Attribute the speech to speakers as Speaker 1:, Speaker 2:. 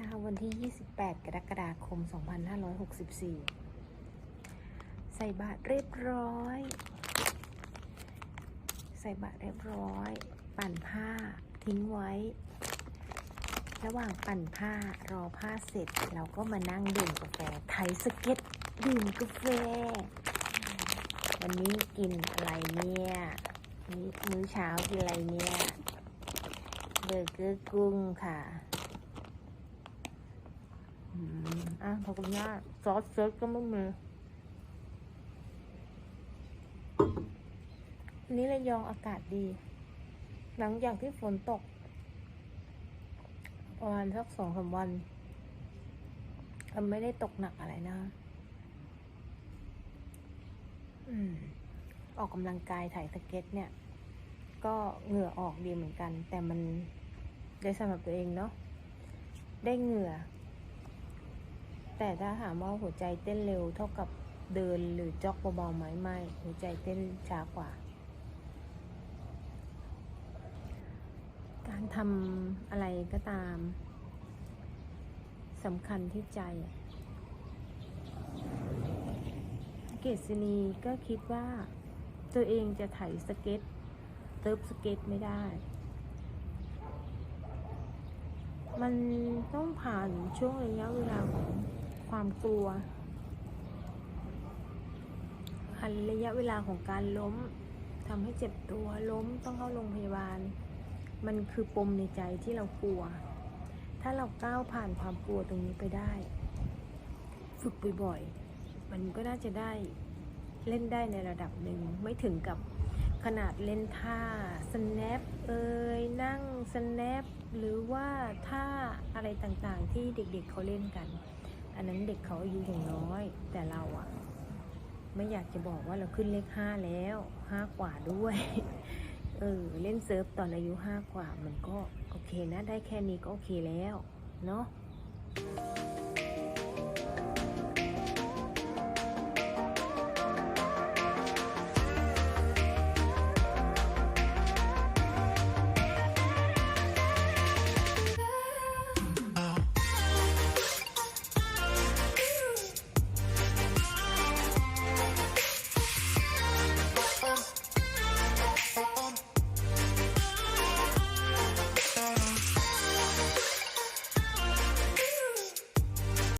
Speaker 1: ช้าวันที่ 28 กรกฎาคม 2564 ใส่บาตรเรียบร้อย ใส่บาตรเรียบร้อย ปั่นผ้าทิ้งไว้ ระหว่างปั่นผ้ารอผ้าเสร็จ เราก็มานั่งดื่มกาแฟไทยสเก็ตดื่มกาแฟ วันนี้กินอะไรเนี่ยมื้อเช้ากินอะไรเนี่ยเบอร์เกอร์กุ้งค่ะ อืม อะขอบคุณมากซอสเซิร์ฟก็ไม่มีวันนี้ระยองอากาศดี หลังจากที่ฝนตกประมาณสักสองสามวันมันไม่ได้ตกหนักอะไรนะ อืม ออกกำลังกายถ่ายสเก็ตเนี่ย ก็เหงื่อออกดีเหมือนกัน แต่มันได้สำหรับตัวเองเนาะได้เหงื่อ แต่ถ้าถามว่าหัวใจเต้นเร็วเท่ากับเดินหรือจ็อกเบาๆไหมไม่ หัวใจเต้นช้ากว่า การทำอะไรก็ตามสำคัญที่ใจอะเกษณีก็คิดว่า ตัวเองจะไถสเก็ตเติบสเก็ตไม่ได้ มันต้องผ่านช่วงระยะเวลาของ ความกลัวผ่านระยะเวลาของการล้มทำให้เจ็บตัวล้มต้องเข้าโรงพยาบาล มันคือปมในใจที่เรากลัว ถ้าเราก้าวผ่านความกลัวตรงนี้ไปได้ ฝึกบ่อยๆมันก็น่าจะได้เล่นได้ในระดับหนึ่งไม่ถึงกับขนาดเล่นท่า snap เอ่ยนั่ง snap หรือว่าท่าอะไรต่างๆที่เด็กๆเขาเล่นกัน อันนั้นเด็กเขาอายุอย่างน้อย แต่เราอะไม่อยากจะบอกว่าเราขึ้นเลขห้าแล้วห้ากว่าด้วย เออเล่นเซิร์ฟตอนอายุห้ากว่ามันก็โอเคนะ ได้แค่นี้ก็โอเคแล้ว เนาะ